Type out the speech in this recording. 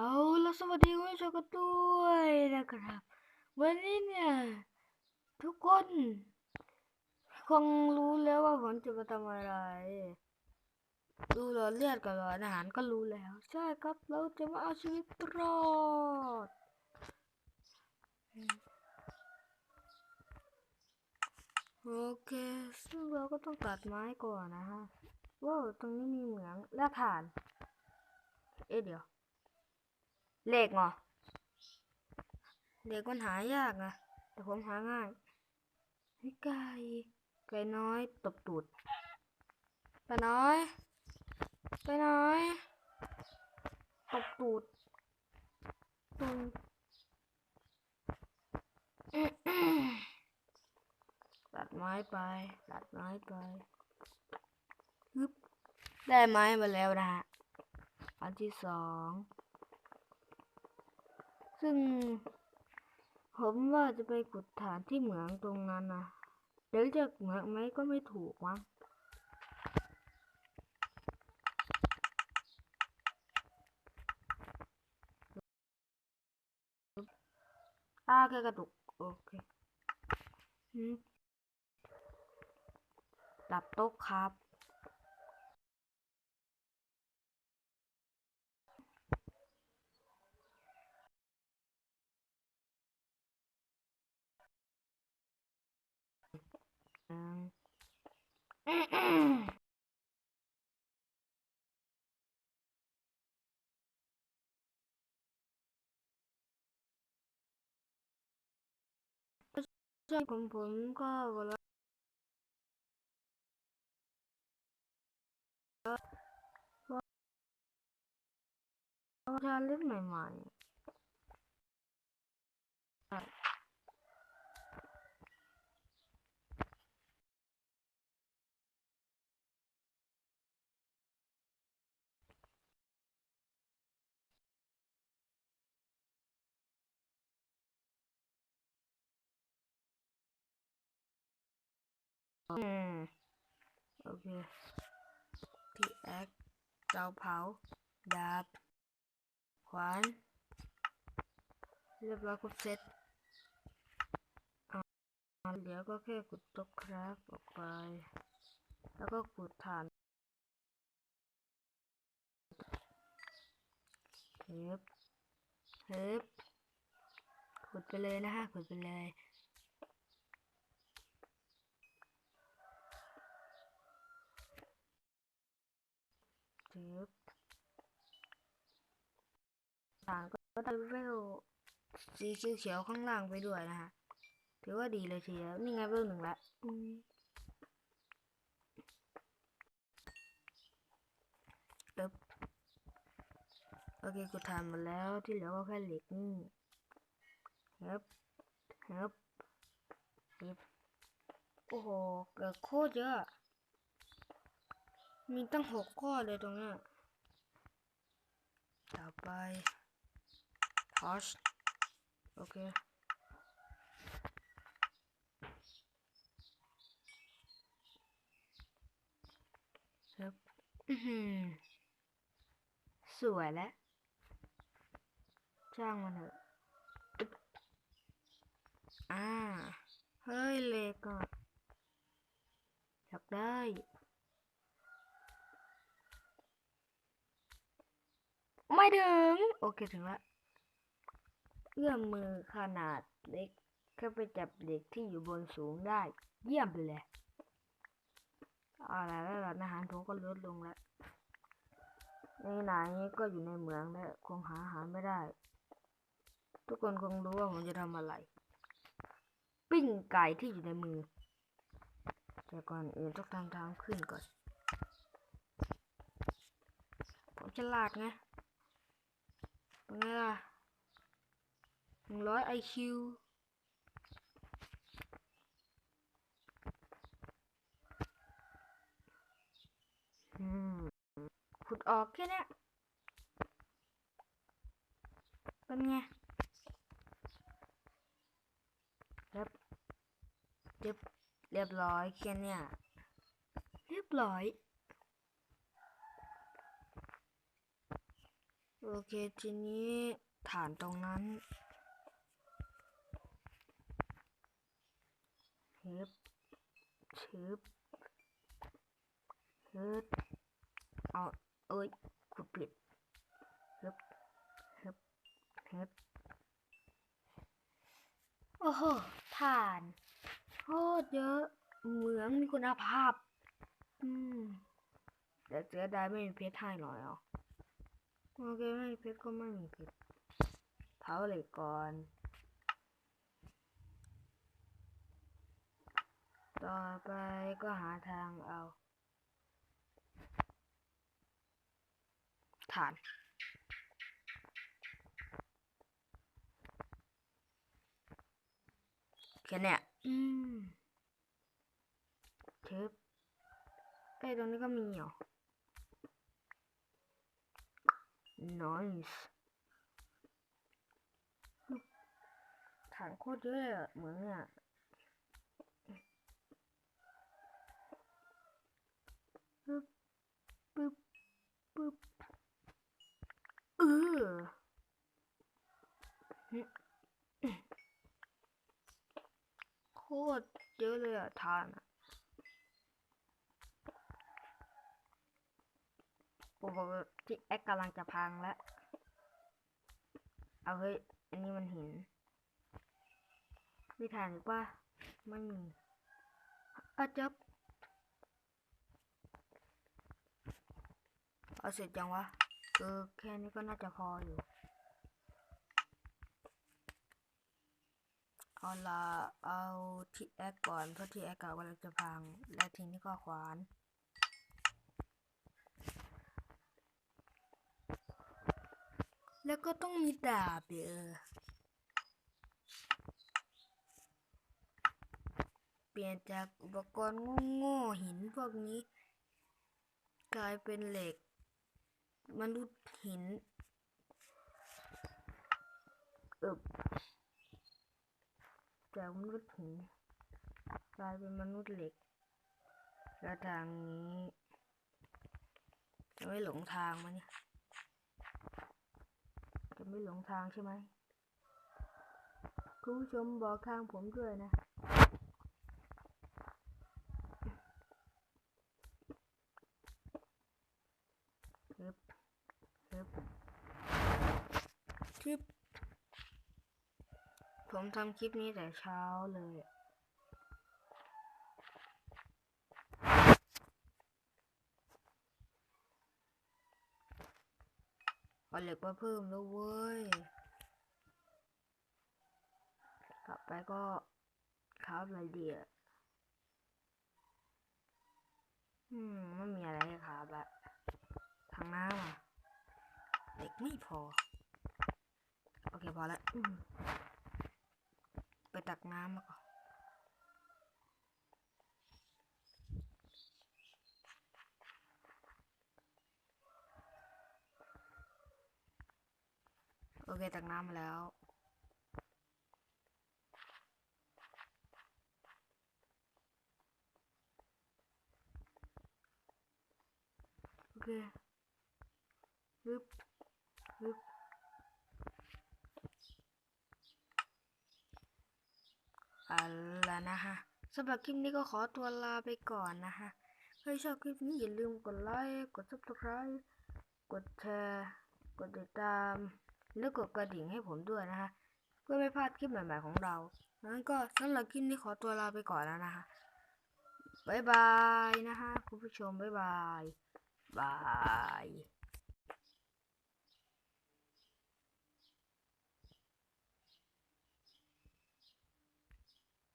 เอาแล้วสวัสดีคุณผู้ชมกันด้วยนะครับ วันนี้เนี่ยทุกคนคงรู้แล้วว่าผมจะมาทำอะไร ดูหลอดเลือดกับหลอดอาหารก็รู้แล้ว ใช่ครับเราจะมาเอาชีวิตรอดโอเคซึ่งเราก็ต้องตัดไม้ก่อนนะฮะว้าวตรงนี้มีเหมืองและถ่าน เอ๊ะเดี๋ยว เล็กเหรอเล็กมันหายากนะ แต่ผมหาง่ายไก่ไก่น้อยตบตูดไก่น้อยไก่น้อยตบตูดตูดตัดไม้ไป ตัดไม้ไปฮึบได้ไม้มาแล้วนะฮะอันที่สอง ซึ่ง ผมว่าจะไปขุดฐานที่เหมืองตรงนั้นนะเดี๋ยวจะเหมืองไหมก็ไม่ถูกมั้งอ่าแค่กระตุกโอเคอืมดับโต๊ะครับ อืมช่วงของผม โอเคพี่แอคเตาเผา ดาบ ขวาน เรียบร้อยครบเซ็ตอ่าเหลือก็แค่ขุดตกครับออกไป แล้วก็ขุดถ่านเทปเทปขุดไปเลยนะฮะขุดไปเลย เทปถ่านก็ได้เวลสีเขียวข้างล่างไปด้วยนะฮะถือว่าดีเลยทีเดียวนี่ไงเวลหนึ่งละตึ๊บโอเคกูทำมดแล้วที่เหลือก็แค่เหล็กนี่เฮ้บเฮ้บเฮ้บโอ้โหเกิดโคตรเยอะ มีตั้งหกข้อเลยตรงนี้ต่อไปพอชโอเคครับอื้อหือสวยแล้วจ้างมันเถอะอ่า เฮ้ย เล็กอะอยากได้ ไม่ถึง โอเคถึงละเอื้อมมือขนาดเล็กแค่ไปจับเด็กที่อยู่บนสูงได้ เยี่ยมไปเลยเอาละแล้วอาหารผมก็ลดลงแล้วในไหนก็อยู่ในเมืองแล้วคงหาอาหารไม่ได้ ทุกคนคงรู้ว่าผมจะทำอะไร ปิ้งไก่ที่อยู่ในมือแต่ก่อนอื่นต้องทำทางขึ้นก่อน ผมฉลาดไง เป็นไงล่ะหนึ่งร้อยไอคิวขุดออกแค่เนี้ยเป็นไงครับเรียบเรียบร้อยแค่เนี้ยเรียบร้อย โอเคทีนี้ฐานตรงนั้นฮึบชึบฮึบเอาเอ้ยขุดผิดฮึบฮึบฮึบโอ้โหฐานโคตรเยอะ เหมืองมีคุณภาพ อืมแต่เสียดายไม่มีเพชรให้หน่อยอะ โอเคไม่มีเพชรก็ไม่มีเพชรเผาเหล็กก่อน ต่อไปก็หาทางเอาฐานแค่เนี้ยอืมเชฟไอ้ตรงนี้ก็มีเหรอ nice ฐานโคตรเยอะเลยเหมือนี่ยปึ๊บปึ๊บปึ๊บเออโคตรเยอะเลยอะฐานอะ โอ้โหที่แอคกำลังจะพังแล้ว เอาเฮ้ย อันนี้มันหินมีฐานอีกป่ะไม่มีอาจับเอาเสร็จยังวะเออแค่นี้ก็น่าจะพออยู่ เอาละเอาที่แอคก่อนเพราะที่แอคเก่ากำลังจะพัง และทีนี้ก็ขวาน แล้วก็ต้องมีดาบเด้อเปลี่ยนจากอุปกรณ์โง่ๆหินพวกนี้ กลายเป็นเหล็ก มนุษย์หินเอบจากมนุษย์หินกลายเป็นมนุษย์เหล็กแล้วทางนี้จะไม่หลงทางมาเนี่ย ไม่หลงทางใช่ไหมคุณผู้ชมบอกทางผมด้วยนะฮึบฮึบ ทึบ ผมทำคลิปนี้แต่เช้าเลยอะ เอาเหล็กมาเพิ่มแล้วเว้ย กลับไปก็คราฟอะไรดีอะอืมไม่มีอะไรคราฟละทางน้ำอะเหล็กไม่พอ โอเคพอแล้วไปตักน้ำมาก่อน โอเคตักน้ำมาแล้ว โอเคฮึบฮึบเอาละนะฮะสำหรับคลิปนี้ก็ขอตัวลาไปก่อนนะฮะถ้าชอบคลิปนี้อย่าลืมกดไลค์ กด subscribe กดแชร์ กดติดตาม และกดกระดิ่งให้ผมด้วยนะคะ เพื่อไม่พลาดคลิปใหม่ ๆ ของเรางั้นก็สำหรับคลิปนี้ขอตัวลาไปก่อนแล้วนะคะบายบายนะคะคุณผู้ชมบายบายบาย